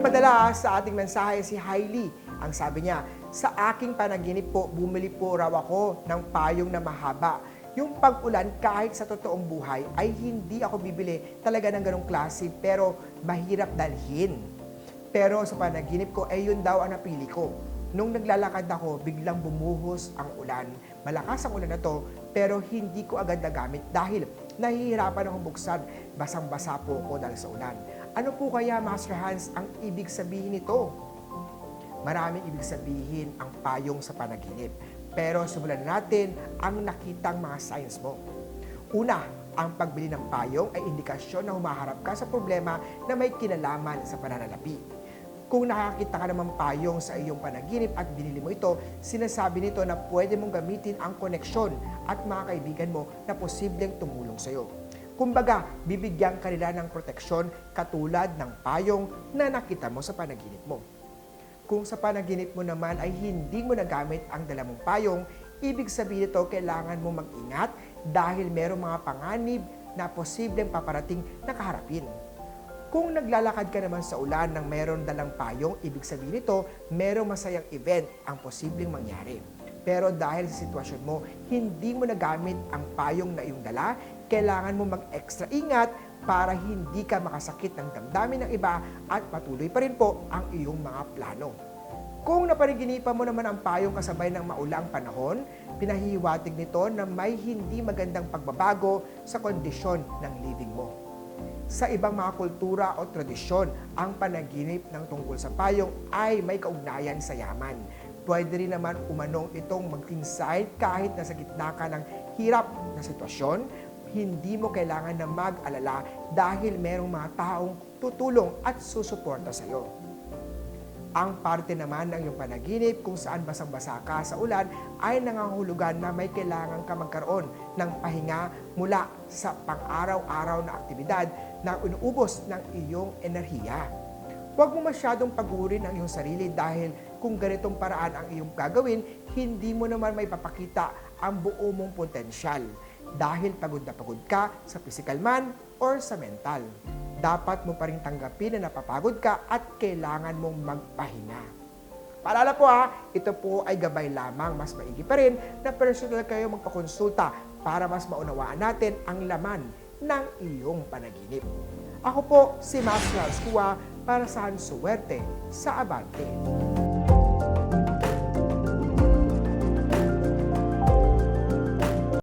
nagpadala sa ating mensahe si Hailey. Ang sabi niya, sa aking panaginip po, bumili po raw ako ng payong na mahaba. Yung pag-ulan kahit sa totoong buhay ay hindi ako bibili talaga ng ganong klase pero mahirap dalhin. Pero sa panaginip ko, ay yun daw ang napili ko. Nung naglalakad ako, biglang bumuhos ang ulan. Malakas ang ulan na to, pero hindi ko agad nagamit dahil nahihirapan akong buksan. Basang-basa po ako dahil sa ulan. Ano po kaya, Master Hans, ang ibig sabihin nito? Maraming ibig sabihin ang payong sa panaginip. Pero simulan natin ang nakitang mga signs mo. Una, ang pagbili ng payong ay indikasyon na humaharap ka sa problema na may kinalaman sa pananalapi. Kung nakakita ka naman payong sa iyong panaginip at binili mo ito, sinasabi nito na pwede mong gamitin ang koneksyon at mga kaibigan mo na posibleng tumulong sa iyo. Kumbaga, bibigyan ka nila ng proteksyon katulad ng payong na nakita mo sa panaginip mo. Kung sa panaginip mo naman ay hindi mo nagamit ang dala mong payong, ibig sabihin ito kailangan mo mag-ingat dahil merong mga panganib na posibleng paparating na kaharapin. Kung naglalakad ka naman sa ulan ng meron dalang payong, ibig sabihin nito, merong masayang event ang posibleng mangyari. Pero dahil sa sitwasyon mo, hindi mo nagamit ang payong na iyong dala, kailangan mo mag-extra ingat para hindi ka makasakit ng damdamin ng iba at patuloy pa rin po ang iyong mga plano. Kung napaniginipan mo naman ang payong kasabay ng maulang panahon, pinahihiwatig nito na may hindi magandang pagbabago sa kondisyon ng living mo. Sa ibang mga kultura o tradisyon, ang panaginip ng tungkol sa payong ay may kaugnayan sa yaman. Pwede rin naman umanong itong maging sign kahit nasa gitna ka ng hirap na sitwasyon, hindi mo kailangan na mag-alala dahil merong mga taong tutulong at susuporta sa iyo. Ang parte naman ng iyong panaginip kung saan basang-basa ka sa ulan ay nangangahulugan na may kailangan ka magkaroon ng pahinga mula sa pang-araw-araw na aktibidad na inuubos ng iyong enerhiya. Huwag mo masyadong pagurin ang iyong sarili dahil kung ganitong paraan ang iyong gagawin, hindi mo naman may papakita ang buo mong potensyal dahil pagod na pagod ka sa physical man or sa mental. Dapat mo pa rin tanggapin na napapagod ka at kailangan mong magpahinga. Paalala po ha, ito po ay gabay lamang. Mas maigi pa rin na personal kayo magpakonsulta para mas maunawaan natin ang laman ng iyong panaginip. Ako po si Master Kua para sa Suwerte sa Abante.